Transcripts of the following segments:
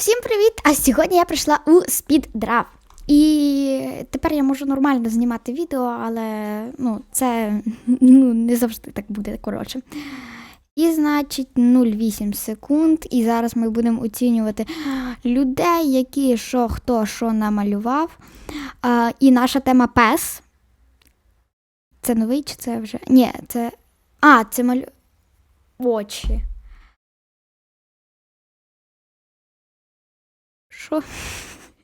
Всім привіт! А сьогодні я прийшла у спіддрав. І тепер я можу нормально знімати відео, але ну, це ну, не завжди так буде, коротше. І, значить, 0,8 секунд. І зараз ми будемо оцінювати людей, які що хто що намалював. А, і наша тема пес. Це новий чи це вже? Ні, це. А, це малю. Очі. Що?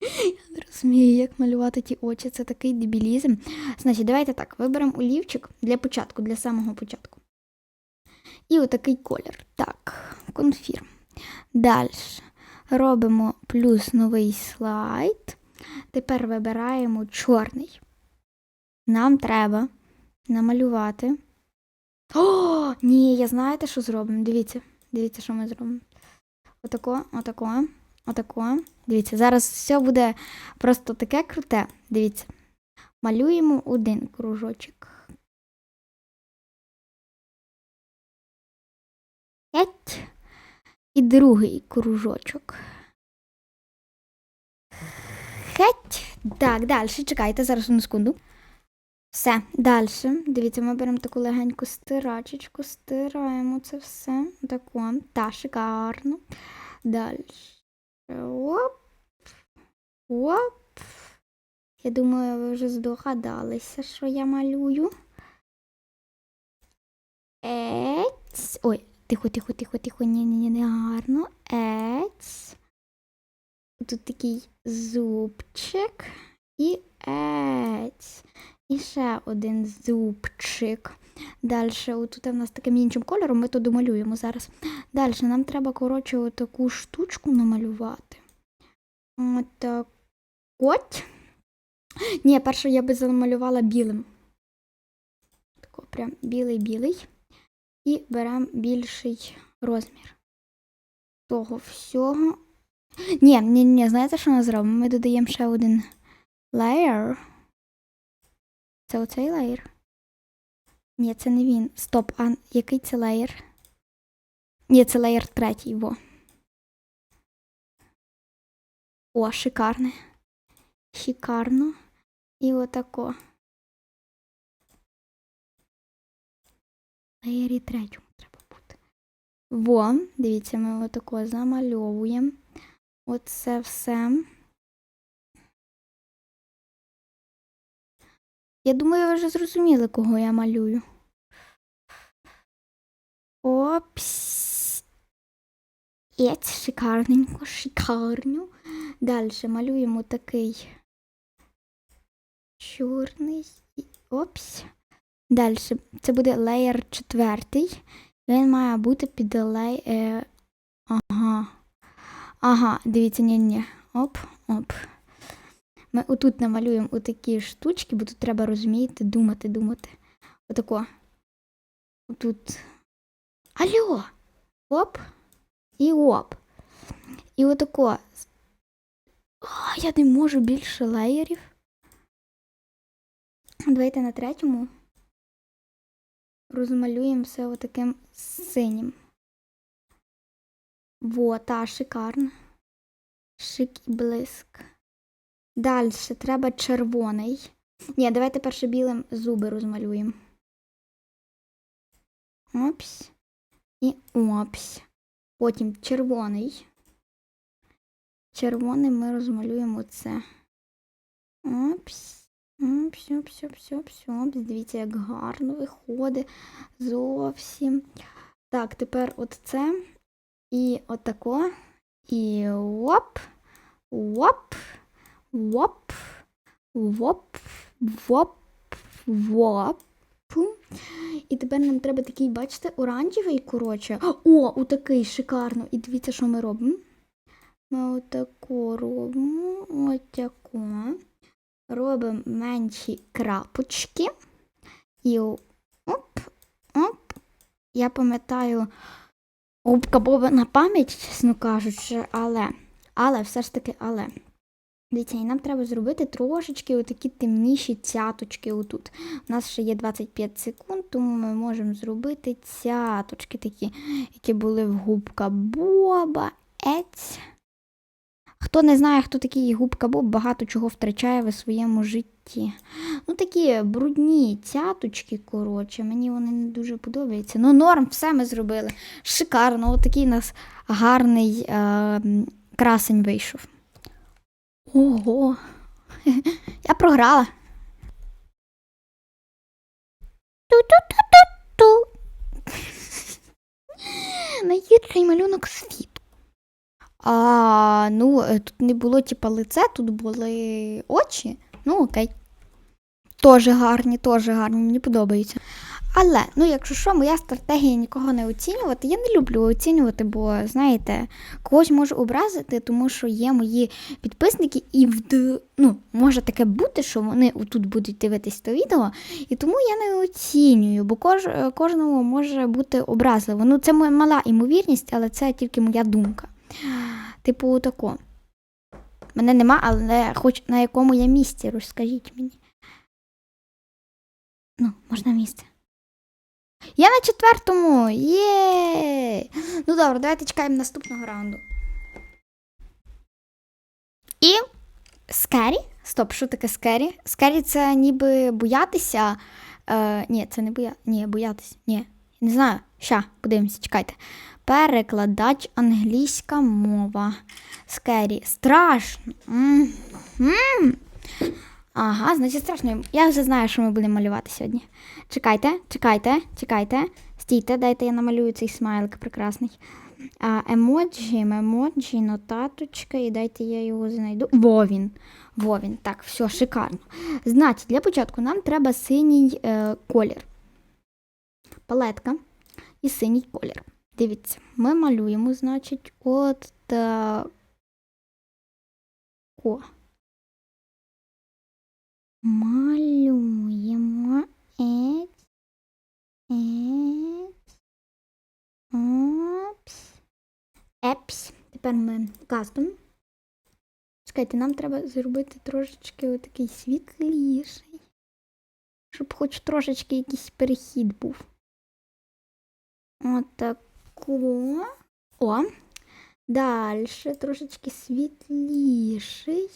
Я не розумію, як малювати ті очі. Це такий дебілізм. Значить, давайте так, виберемо олівчик для початку, для самого початку. І отакий колір. Так, конфірм. Далі робимо плюс новий слайд. Тепер вибираємо чорний. Нам треба намалювати. О, ні, я знаєте, що зробимо? Дивіться, дивіться, що ми зробимо. Отако, отако, отако. Дивіться, зараз все буде просто таке круте. Дивіться. Малюємо один кружочок. Геть. І другий кружочок. Геть. Так, далі. Чекайте, зараз одну секунду. Все, далі. Дивіться, ми беремо таку легеньку стирачечку, стираємо це все. Таку. Та, шикарно. Далі. Оп. Оп. Я думаю, ви вже здогадалися, що я малюю. Ець. Ой, тихо, тихо, тихо, тихо, ні, ні, не гарно. Ець. Тут такий зубчик і ець. І ще один зубчик. Далі, отут у нас таким іншим кольором, ми то домалюємо зараз. Далі нам треба, коротше, отаку штучку намалювати. Отак от. Ні, перше я би замалювала білим. Тако прям білий-білий. І беремо більший розмір того всього. Ні, ні, ні, знаєте, що ми зробимо? Ми додаємо ще один леєр. Це оцей леєр? Ні, це не він. Стоп, а який це леєр? Ні, це леєр третій, во. О, шикарне. Шикарно. І отако. Леєрі третьому треба бути. Во, дивіться, ми отако замальовуємо. Оце все. Я думаю, ви вже зрозуміли, кого я малюю. Опс. Єць, шикарненько, шикарню. Далі малюємо такий чорний. Опс. Далі. Це буде леєр четвертий. Він має бути під лей... Е... Ага. Ага, дивіться, ні-ні. Оп, оп. Ми отут намалюємо отакі штучки, бо тут треба розумієте, думати, думати. Отако. Отут. Алло! Оп. І оп. І отако. А, я не можу більше леєрів. Давайте на третьому розмалюємо все отаким синім. Во, та, шикарно. Шик і блиск. Далі треба червоний. Ні, давайте перше білим зуби розмалюємо. Опс. І опс. Потім червоний. Червоним ми розмалюємо це. Опс. Опс, опс, опс, опс, опс. Дивіться, як гарно виходить. Зовсім. Так, тепер от це. І отако. І оп. Оп. Воп, воп, воп, воп. І тепер нам треба такий, бачите, оранжевий, коротше. О, отакий шикарно. І дивіться, що ми робимо. Ми отако робимо, отако. Робимо менші крапочки. І оп, оп. Я пам'ятаю губка Боба на пам'ять, чесно кажучи, але, але, все ж таки, але. Дивіться, і нам треба зробити трошечки отакі темніші цяточки отут. У нас ще є 25 секунд, тому ми можемо зробити цяточки такі, які були в губка Боба. Ець. Хто не знає, хто такий губка Боб, багато чого втрачає в своєму житті. Ну, такі брудні цяточки, коротше, мені вони не дуже подобаються. Ну, норм, все ми зробили. Шикарно, от такий у нас гарний е, красень вийшов. Ого. Я програла. Ту-ту-ту-ту-ту. Найгірший малюнок світу. А, ну, е, тут не було типа лице, тут були очі. Ну, окей. Тоже гарні, теж гарні, мені подобається. Але, ну, якщо що, моя стратегія нікого не оцінювати. Я не люблю оцінювати, бо, знаєте, когось можу образити, тому що є мої підписники, і в, ну, може таке бути, що вони тут будуть дивитись то відео, і тому я не оцінюю, бо кож, кожному може бути образливо. Ну, це моя мала імовірність, але це тільки моя думка. Типу, тако. Мене нема, але хоч на якому я місці, розкажіть мені. Ну, можна місце. Я на четвертому. Є. Ну добре, давайте чекаємо наступного раунду. І скері. Стоп, що таке скері? Скері це ніби боятися. Е, ні, це не боя... Ні, боятися. Ні. Не знаю. Ща, подивимося, чекайте. Перекладач англійська мова. Скері. Страшно. М-м. Ага, значить страшно. Я вже знаю, що ми будемо малювати сьогодні. Чекайте, чекайте, чекайте. Стійте, дайте я намалюю цей смайлик прекрасний. А, емоджі, емоджі, нотаточка, і дайте я його знайду. Во він. Во. Так, все, шикарно. Значить, для початку нам треба синій е, колір. Палетка і синій колір. Дивіться, ми малюємо, значить, от так. О. Малюємо ець, ець, опс, епс. Тепер ми кастом. Чекайте, нам треба зробити трошечки отакий світліший, щоб хоч трошечки якийсь перехід був. Отако. О. Далі трошечки світліший.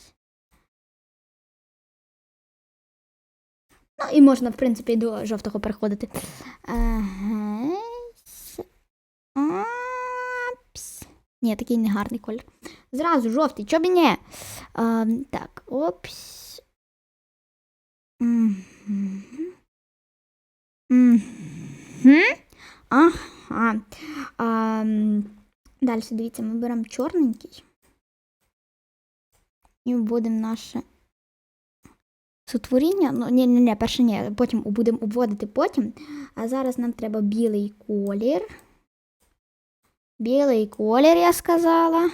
Ну, і можна, в принципі, до жовтого переходити. Ага. Опс. Ні, такий негарний колір. Зразу жовтий, чобі. А, так, опс. Ага. Далі, дивіться, ми беремо чорненький. І вводимо наше сотворіння. Ну, ні, ні, ні, перше ні, потім будемо обводити потім. А зараз нам треба білий колір. Білий колір, я сказала.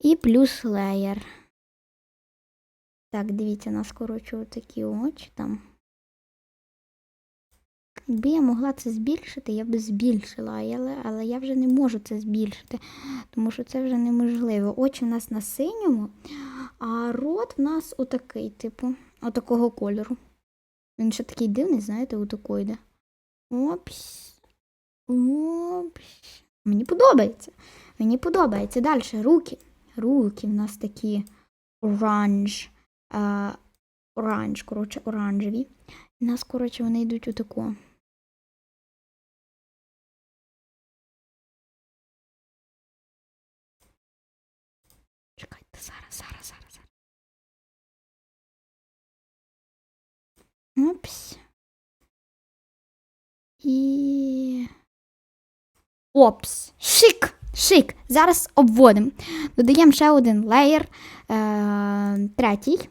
І плюс леєр. Так, дивіться, нас, коротше, такі очі там. Якби я могла це збільшити, я б збільшила, але, але я вже не можу це збільшити, тому що це вже неможливо. Очі в нас на синьому, а рот в нас отакий, типу, отакого кольору. Він ще такий дивний, знаєте, отако йде. Опс. Опс. Мені подобається. Мені подобається. Далі руки. Руки в нас такі оранж. А, оранж, коротше, оранжеві. У нас, коротше, вони йдуть отако. Чекайте, зараз, зараз, зараз. зараз. Опс. І. Опс. Шик! Шик. Зараз обводимо. Додаємо ще один леєр. Е, третій.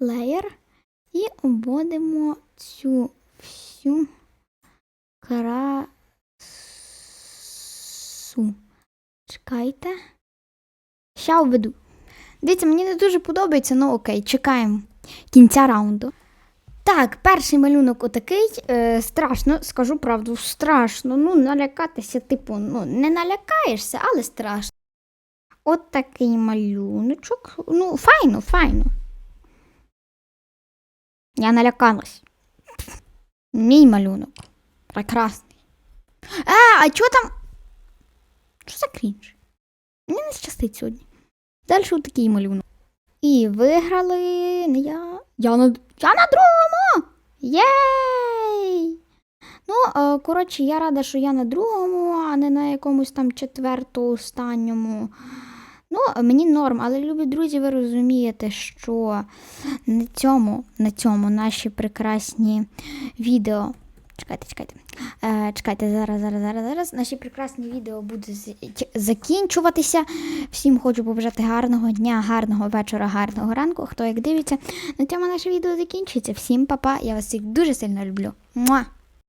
Леєр. І обводимо цю всю красу. Чекайте. Ща введу. Дивіться, мені не дуже подобається, ну окей, чекаємо кінця раунду. Так, перший малюнок отакий. Е, страшно, скажу правду, страшно. Ну, налякатися, типу, ну, не налякаєшся, але страшно. От такий малюночок. Ну, файно, файно. Я налякалась. Мій малюнок. Прекрасний. А, а чого там? Що за крінж? Мені не щастить сьогодні. Далі такий малюнок. І виграли не я. Я на, я на другому! Єй! Ну, е, коротше, я рада, що я на другому, а не на якомусь там четвертому, останньому. Ну, мені норм, але любі друзі, ви розумієте, що на цьому, на цьому наші прекрасні відео. Чекайте, чекайте. Е, чекайте, зараз, зараз, зараз, зараз. Наші прекрасні відео буде закінчуватися. Всім хочу побажати гарного дня, гарного вечора, гарного ранку. Хто як дивиться, на цьому наше відео закінчується. Всім па-па, я вас всіх дуже сильно люблю. Муа!